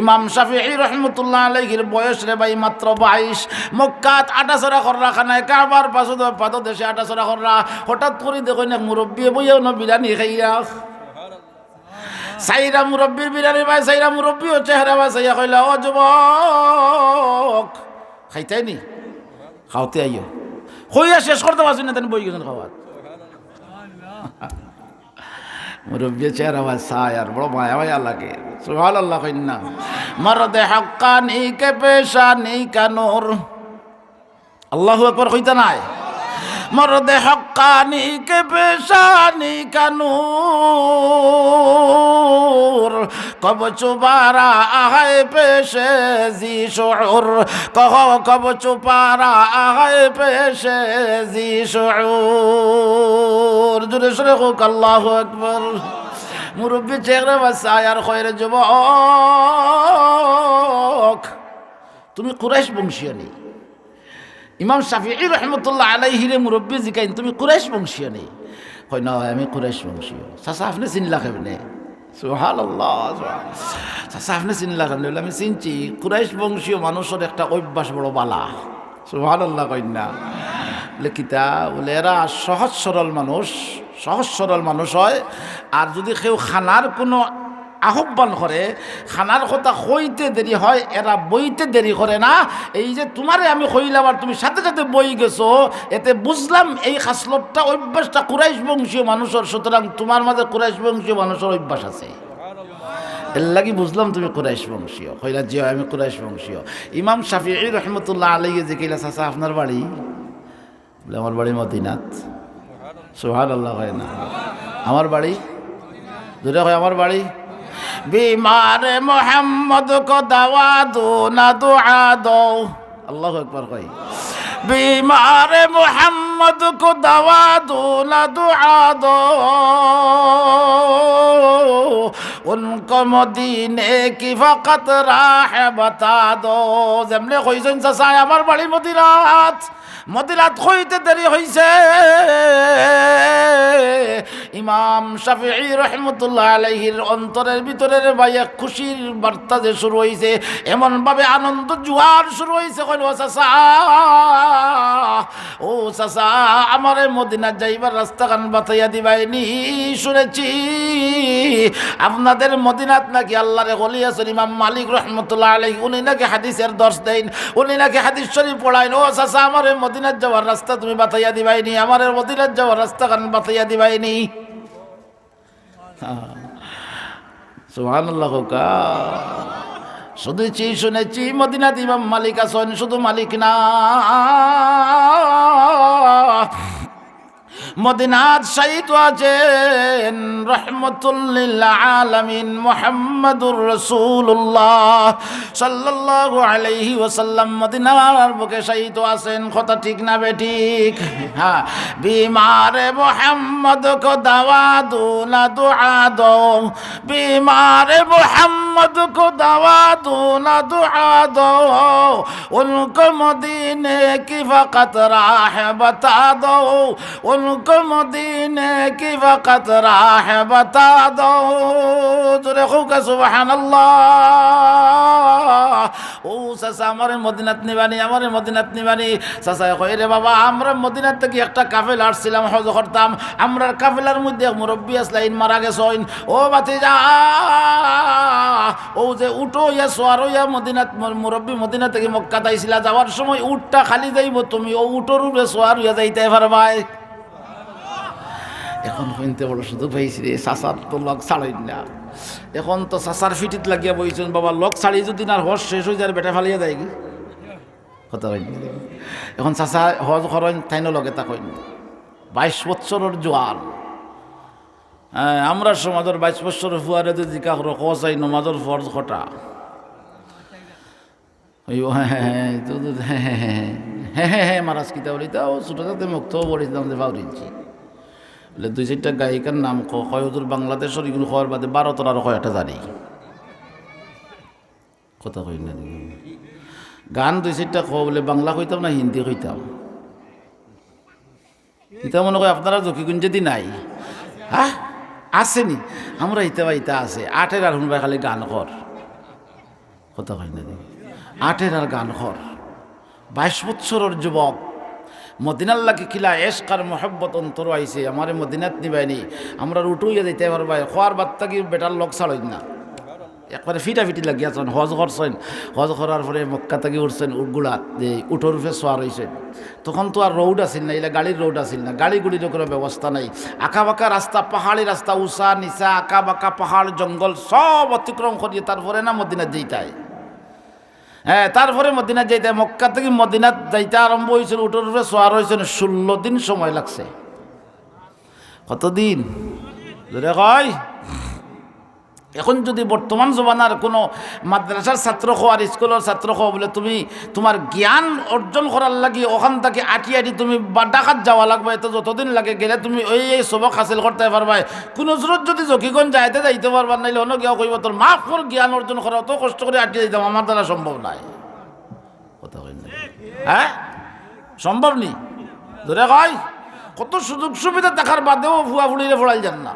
ইমাম শাফি রহমতুল্লাহ আলহির বয়স রে ভাই মাত্র বাইশ। মক্কাত আটাচরা কররা খানায় কারবার পাশে পাত দেশে আটাচরা কররা হঠাৎ করে দেখো না মুরব্বী বইয়াও না বিরানি খাইয়া। সাইরা মুরব্বীর বিরানি ভাই, সাইরা মুরব্বী ও চেহারা ভাই, সাইয়া কইলা, ও যুবক খাইতাই নি খাওতে আইও। হইয়া শেষ করতে পারছি না, তেন বই গেছেন খাওয়া মুরব্বী চেহারা ভাই সাই আর বড় মায়া মায়া লাগে। সুহাল আল্লাহ কন্যা মরদে হক্কা নি কে পেশা নি কানোর আল্লাহ একবার কইতা নাই? মরদে হক্কানি কে পেশানি কানুর। কব চুবারা আহায় পেশে জি শোর কহ, কব চুপারা, আহায় পেশে জি শোর জুড়ে সরে হোক, আল্লাহ একবার মুরব্বী চেহারা বাসায় আর খয়ের যুবক। তুমি কুরাইশ বংশীয় নেই। ইমাম শাফি রহমতুল্লাহ আলাইহিরে মুরব্বী জিকাইন, তুমি কুরাইশ বংশীয় নেই? কই না, আমি কুরাইশ বংশীয়। চাচা, আপনি চিনলা কেমনে? সোহাল চাচা, আপনি চিনলা কেমনে? বলে আমি চিনছি, কুরাইশ বংশীয় মানুষের একটা অভ্যাস বড় বালা। সোহাল আল্লাহ কন্যা বলে কিতা বলে এরা সহজ সরল মানুষ, সহজ সরল মানুষ হয়, আর যদি কেউ খানার কোনো আহ্বান করে, খানার কথা হইতে দেরি হয়, এরা বইতে দেরি করে না। এই যে তোমারে আমি হইলাম আর তুমি সাথে সাথে বই গেছো, এতে বুঝলাম এই খাসলতটা অভ্যাসটা কুরাইশ বংশীয় মানুষের, সুতরাং তোমার মাঝে কুরাইশ বংশীয় মানুষের অভ্যাস আছে। এর লাগি বুঝলাম তুমি কুরাইশ বংশীয়। কইলা জিও আমি কুরাইশ বংশীয়। ইমাম শাফি রহমতুল্লাহ আলাই যে কইলা, চাচা, আপনার বাড়ি? বলে, আমার বাড়ি মদিনাথ সোহান আল্লাহ হয় না। আমার বাড়ি? দুটা হয় আমার বাড়ি? بیمار محمد کو دوا دو نہ دعا دو اللہ اکبر بھائی بیمار محمد کو دوا دو نہ دعا دو ان کو مدینے کی فقط راہ بتا دو زمنے خوئی سن سسایا مر بڑی مدینات মদিনাত হইতে দেরি হইছে। ইমাম শাফিঈ রহমতুল্লাহ আলাইহির অন্তরের ভিতরের ভাই এক খুশির বার্তা যে শুরু হইছে এমন ভাবে আনন্দ জুয়ার শুরু হইছে, কইল চাচা, ও চাচা, আমার মদিনাত যাইবার রাস্তাখান বাতাইয়া দিবাইনি, শুনেছি। আপনাদের মদিনাত নাকি আল্লাহরে গলি আছেন, ইমাম মালিক রহমতুল্লাহ আলাইহি, উনি নাকি হাদিসের দর্শ দেন, উনি নাকি হাদিস শরীফ পড়াইন, ও চাচা, আমার মদিনাত যাওয়ার রাস্তা তুমি বাতাইয়া দিবাইনি আমার মদিনার যাওয়ার রাস্তা কারণ বাতাইয়া দিবাইনি। সুহান শুনেছি শুনেছি মদিনাত ইমাম মালিক আসন শুধু মালিক না। মদিনাত শাহিদ আছেন রহমতুল্লিল আলমিন মোহাম্মদুর রসুল্লাহ সাল্লাল্লাহু আলাইহি ওসাল্লাম মদিনার বুকে শাহিদ আছেন কথা ঠিক না বে ঠিক হ্যাঁ বিমারে মোহাম্মদ কো দাওয়া দো না দুআ দো বিমারে মোহাম্মদ কো দাওয়া দো না দুআ দো उनको मदीने की वक़्त राह बता दो उनको کو مدینے کی وقت راہ بتا دو জোরে কা সুবাহান ও চাচা আমার মদিনাত নিবানি আমার মদিনাত নিবানি চাচাই কই রে বাবা আমরা মদিনাত থেকে একটা কাফেল আসছিলাম হজ করতাম আমরা কাফেলার মধ্যে মুরব্বী আসলাইন মারা গেছইন ও বাতি যা ও যে উঠো ইয়া সোয়ারো ইয়া মদিনাত মুরব্বী মদিনা থেকে মক্কা তাইছিলা যাওয়ার সময় উঠটা খালি যাইব তুমি ও উঠোর উপরে সোয়ার হইয়া যাইতে পারবাই এখন হইতে বড় শুধু পাইছি রে চাচার তো লগ ছাড়াই না এখন তো চাচার ফিটিত লাগিয়া বইছেন বাবা লগ ছাড়ি যদি না হজ শেষ হয়ে যায় বেটা ফালিয়া যায় কি কথা এখন চাচা হজ করেন তাইনো লগে তা কইন বাইশ বছরের জোয়ার হ্যাঁ আমরা সমাজের বাইশ বছর ফুয়ারে যদি জিকা করো কসাই নমাজের ফরজ ঘটা হ্যাঁ হ্যাঁ হ্যাঁ হ্যাঁ হ্যাঁ হ্যাঁ হ্যাঁ মারাজ কিতা বলি তাও ছোটো থাকতে মুক্ত পড়েছিলাম যে পাউরিছি বলে দুই চারটা গায়িকার নাম কয় হুজুর বাংলাদেশের এগুলো হওয়ার বাদে বারো তোর আরও কয়টা জানি? কথা কই না গান দুই চারটা কো বলে বাংলা কইতাম না হিন্দি কইতাম? ইতা মনে কয় আপনারা জকিগুঞ্জেদি নাই। হ্যাঁ আসেনি। আমরা ইতা বা ইতা আছে। আটের আর শুনবাই খালি গান কর। কথা হয় না আটের আর গান হর বাইশ বৎসরের যুবক মদিনাল্লাহকে কিলা এসকার মহব্বত অন্তর আইছে, আমারে মদিনাত নিবাইনি। আমরা উঠুইয়া দিতে পারবাই খোয়ার বার্তা কি বেটার লোক ছাড়ই না। একবারে ফিটা ফিটি লাগিয়াছেন হজ করছেন। হজ করার পরে মক্কা থেকে উঠছেন, উটগুলা যে উঠোর রূপে সোয়ার হয়েছেন তখন তো আর রোড আসিল না, এলা গাড়ির রোড আসিল না গাড়ি গুড়ির কোনো ব্যবস্থা নাই। বাঁকা রাস্তা, পাহাড়ি রাস্তা উষা নিচা বাঁকা পাহাড়, জঙ্গল, সব অতিক্রম করিয়ে তারপরে না মদিনা যেইটায় হ্যাঁ তারপরে মদিনা যাইতে, মক্কা থেকে মদিনাত যাইতে আরম্ভ হয়েছিল উঠোর উপরে সোয়ার হয়েছিল ষোলো দিন সময় লাগছে। কতদিন? কয়? এখন যদি বর্তমান জমানার কোনো মাদ্রাসার ছাত্র হো আর স্কুলের ছাত্র হো বলে তুমি তোমার জ্ঞান অর্জন করার লাগি ওখান থেকে আটি আটি তুমি বা ডাকাত যাওয়া লাগবে, এত যতদিন লাগে গেলে তুমি ওই এই সবক হাসিল করতে পারবা কোনো জোরত যদি জকিগঞ্জ যাইতে যাইতে পারবা নাইলে অন্য গিয়া কইব তোর মাফ কর জ্ঞান অর্জন করা অত কষ্ট করে আটি যাইতাম আমার দ্বারা সম্ভব নাই। কথা হ্যাঁ সম্ভব নি? ধরে কয়, কত সুযোগ সুবিধা দেখার বাদেও ভুয়া ফুলিরে ফোড়াই যান না।